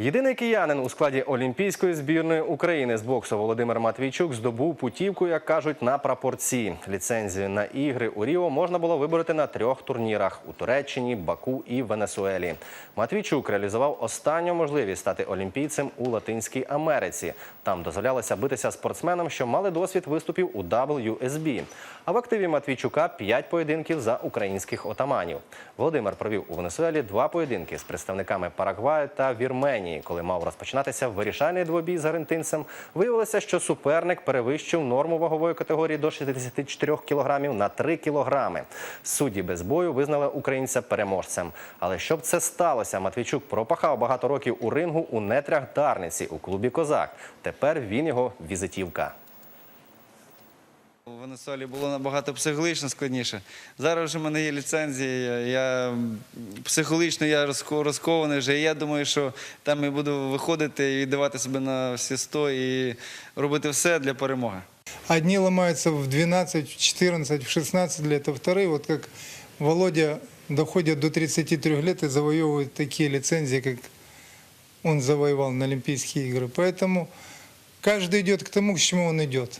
Єдиний киянин у складі Олімпійської збірної України з боксу Володимир Матвійчук здобув путівку, як кажуть, на прапорці. Ліцензію на ігри у Ріо можна було вибороти на трьох турнірах у Туреччині, Баку і Венесуелі. Матвійчук реалізував останню можливість стати олімпійцем у Латинській Америці. Там дозволялося битися спортсменам, що мали досвід виступів у WSB. А в активі Матвійчука п'ять поєдинків за українських отаманів. Володимир провів у Венесуелі два поєдинки з представниками Парагваю та Вірменії. Коли мав розпочинатися вирішальний двобій з аргентинцем, виявилося, що суперник перевищив норму вагової категорії до 64 кілограмів на 3 кілограми. Судді без бою визнали українця переможцем. Але щоб це сталося, Матвійчук пропахав багато років у рингу у нетрях Дарниці у клубі Козак. Тепер він його візитівка. У Венесуелі було набагато психологічно складніше. Зараз вже в мене є ліцензія, я, я психологічно я розко- розкований вже. І я думаю, що там я буду виходити і віддавати себе на всі 100 і робити все для перемоги. Одни ломаются в 12, в 14, в 16 лет, а вторые, вот как Володя, доходят до 33 лет и завоевывают такие лицензии, как он завоевал на Олимпийские игры. Поэтому каждый идет к тому, к чему он идет.